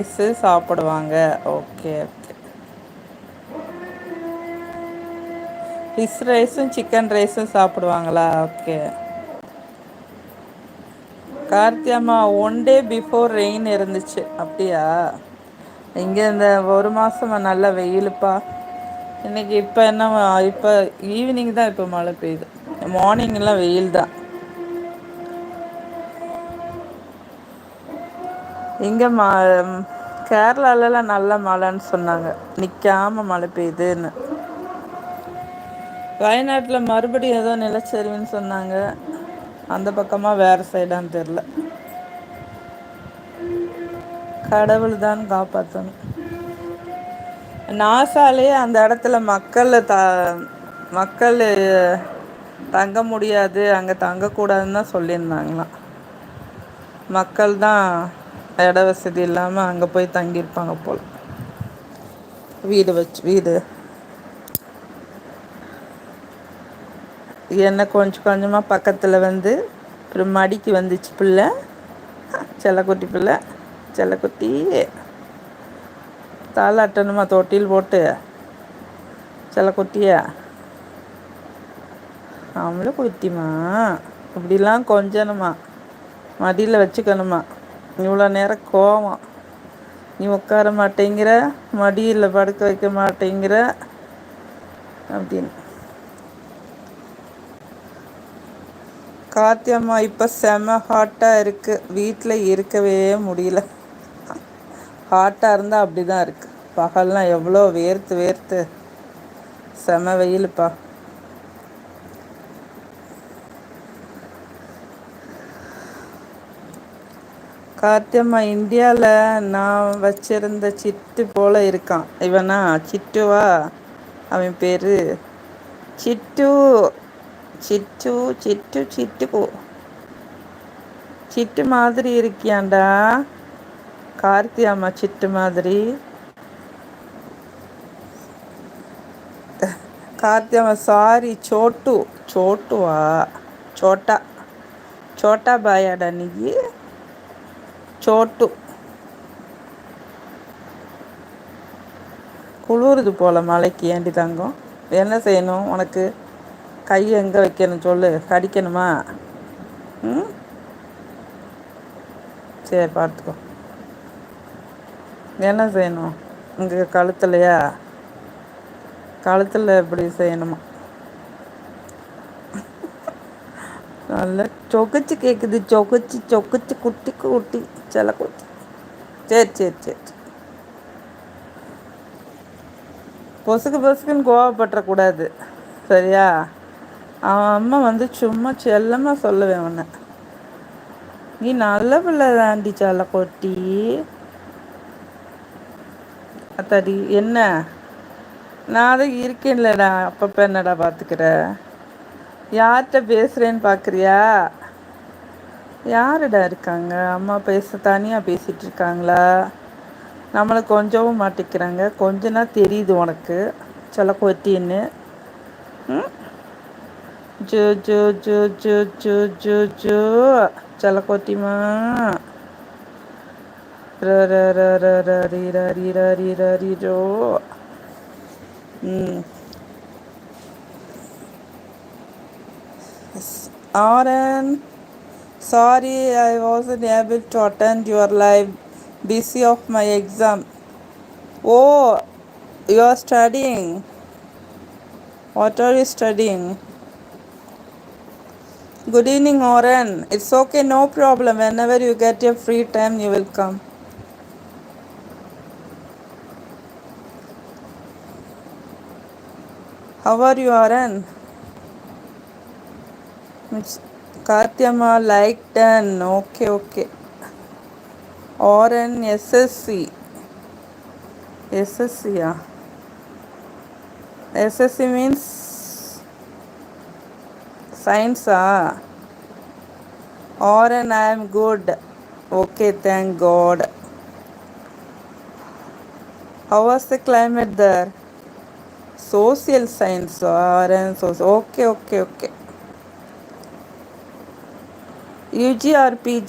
Rice சாப்பிடுவாங்க. Okay okay fish ரைஸும் chicken ரைஸும் சாப்பிடுவாங்களா? ஓகே கார்த்தியம்மா ஒன் டே பிஃபோர் ரெயின் இருந்துச்சு. அப்படியா? இங்கே இந்த ஒரு மாசமா நல்ல வெயிலுப்பா. இன்னைக்கு இப்போ என்ன இப்போ ஈவினிங் தான் இப்போ மழை பெய்யுது. மார்னிங்லாம் வெயில் தான் இங்கே மா கேரளாலலாம் நல்ல மழைன்னு சொன்னாங்க. நிற்காம மழை பெய்யுதுன்னு. வயநாட்டில் மறுபடியும் ஏதோ நிலச்சரிவுன்னு சொன்னாங்க. அந்த பக்கமாக வேறு சைடான்னு தெரில கடவுள் தான் காப்பாற்றணும் நாசாலேயே அந்த இடத்துல மக்கள் த மக்கள் தங்க முடியாது அங்கே தங்கக்கூடாதுன்னு தான் சொல்லியிருந்தாங்களாம். மக்கள் தான் இட வசதி இல்லாம அங்கே போய் தங்கியிருப்பாங்க போல். வீடு வச்சு வீடு. என்ன கொஞ்சம் கொஞ்சமா பக்கத்துல வந்து அப்புறம் மடிக்கு வந்துச்சு பிள்ள. செல்ல குட்டி செல்லக்குட்டி செல்ல குட்டி. தொட்டில் போட்டு? செல்ல குட்டிய? அவள குட்டிமா இப்படிலாம் கொஞ்சணுமா? மடியில் வச்சுக்கணுமா? இவ்வளோ நேரம் கோவம். நீ உட்கார மாட்டேங்கிற மடியில் படுக்க வைக்க மாட்டேங்கிற அப்படின்னு. காத்தியம்மா இப்போ செம ஹாட்டாக இருக்குது வீட்டில் இருக்கவே முடியல. ஹாட்டாக இருந்தால் அப்படி தான் இருக்குது பகல்லாம் எவ்வளோ வேர்த்து வேர்த்து. செம வெயிலுப்பா. காத்தியம்மா இந்தியாவில் நான் வச்சிருந்த சிட்டு போல இருக்கான். இவனா சிட்டுவா? அவன் பேர் சிட்டு சிட்டு சிட்டு சிட்டு சிட்டு மாதிரி இருக்கியாண்டா? கார்த்தி அம்மா சிட்டு மாதிரி. கார்த்தி அம்மா சாரி சோட்டு. சோட்டுவா? சோட்டா. சோட்டா பாயாடா நீ? சோட்டு. குளிருது போல மலைக்கு ஏண்டி தங்கம். என்ன செய்யணும்? உனக்கு கை எங்கே வைக்கணும் சொல்லு? கடிக்கணுமா? ம்? சரி பார்த்துக்கோ. என்ன செய்யணும்? இங்கே கழுத்துலையா? கழுத்தில் எப்படி செய்யணுமா? நல்லா சொகுச்சு கேட்குது சொகுச்சு சொகுச்சு குட்டி குட்டி. சில குட்டி சரி சரி சரி. பொசுக்கு பொசுக்குன்னு கோவப்பட்டுறக்கூடாது சரியா? அவன் அம்மா வந்து சும்மா செல்லமாக சொல்லுவேன் உன்னை. நீ நல்ல பிள்ளை தாண்டி செல்ல கொட்டி. அத்தாடி என்ன? நான் தான் இருக்கேன்லடா. அப்பப்போ என்னடா பார்த்துக்கிற? யார்கிட்ட பேசுகிறேன்னு பார்க்குறியா? யாருடா இருக்காங்க? அம்மா பேச தனியாக பேசிகிட்டு இருக்காங்களா நம்மளை கொஞ்சவும் மாட்டிக்கிறாங்க. கொஞ்சம்னா தெரியுது உனக்கு. சொல்ல கொத்தின்னு ஜோ ஜோ ஜோ ஜோ ஜோ ஜோ ஜோ. சொல்ல கொத்திமா ரோ. ம். ஆரன். Sorry I wasn't able to attend your live. Busy of my exam. Oh, you are studying. What are you studying? Good evening, Oren. It's okay, no problem. Whenever you get your free time, you will come. How are you, Oren? It's Katyama like done. Okay, okay. Oren SSC. SSC, yeah. SSC means Science, ah. Oren, I am good. Okay, thank God. How was the climate there? Social science, Oren. Okay, okay, okay. U G और P